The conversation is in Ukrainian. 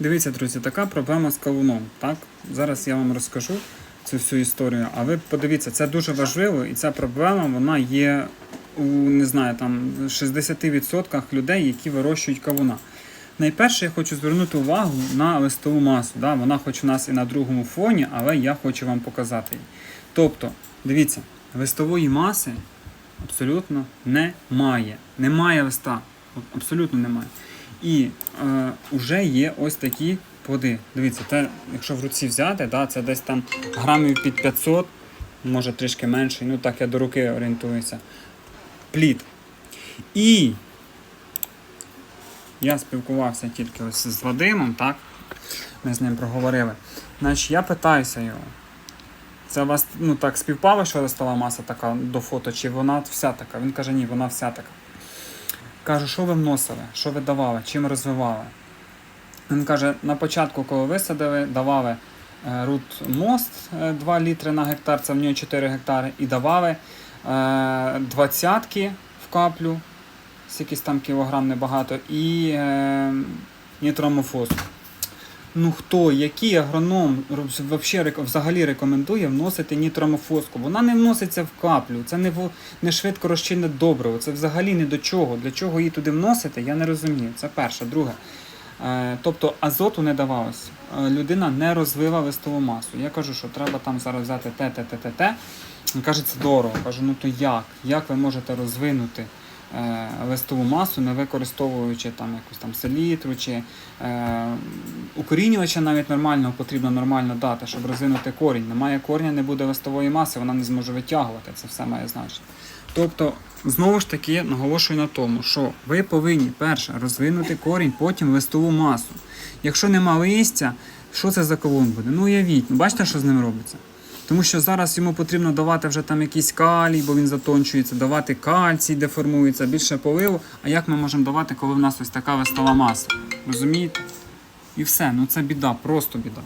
Дивіться, друзі, така проблема з кавуном. Так? Зараз я вам розкажу цю всю історію. А ви подивіться, це дуже важливо, і ця проблема вона є у не знаю, там 60% людей, які вирощують кавуна. Найперше я хочу звернути увагу на листову масу. Да? Вона хоч у нас і на другому фоні, але я хочу вам показати її. Тобто, дивіться, листової маси абсолютно немає. Немає листа. Абсолютно немає. І е, вже є ось такі плоди. Дивіться, те, якщо в руці взяти, да, це десь там грамів під 500, може трішки менше, ну так я до руки орієнтуюся. Плід. І я спілкувався тільки ось з Вадимом, так? Ми з ним проговорили. Значить, я питаюся його. Це у вас ну, так співпало, що листова маса така до фото, чи вона вся така? Він каже, ні, вона вся така. Кажу, що ви вносили, що ви давали, чим розвивали? Він каже, на початку, коли висадили, давали е, рут мост е, 2 літри на гектар, це в нього 4 гектари, і давали е, двадцятки в каплю, якийсь там кілограм небагато, і е, нітромофосу. Ну хто, який агроном взагалі рекомендує вносити нітромофоску? Вона не вноситься в каплю, це не, не швидко розчинне добриво, це взагалі не до чого. Для чого її туди вносити, я не розумію. Це перше. Друге. Е, тобто азоту не давалося. Е, людина не розвила листову масу. Я кажу, що треба там зараз взяти те, те, те, те, те. Каже, це дорого. Кажу, ну то як? Як ви можете розвинути листову масу, не використовуючи там якусь там селітру чи е, укорінювача навіть нормального потрібно нормально дати, щоб розвинути корінь. Немає корня, не буде листової маси, вона не зможе витягувати. Це все має значення. Тобто, знову ж таки, наголошую на тому, що ви повинні перше розвинути корінь, потім листову масу. Якщо нема листя, що це за кавун буде? Ну уявіть, ну, бачите, що з ним робиться? Тому що зараз йому потрібно давати вже там якийсь калій, бо він затончується, давати кальцій, де формується, більше поливу. А як ми можемо давати, коли в нас ось така вистава маса? Розумієте? І все, ну це біда, просто біда.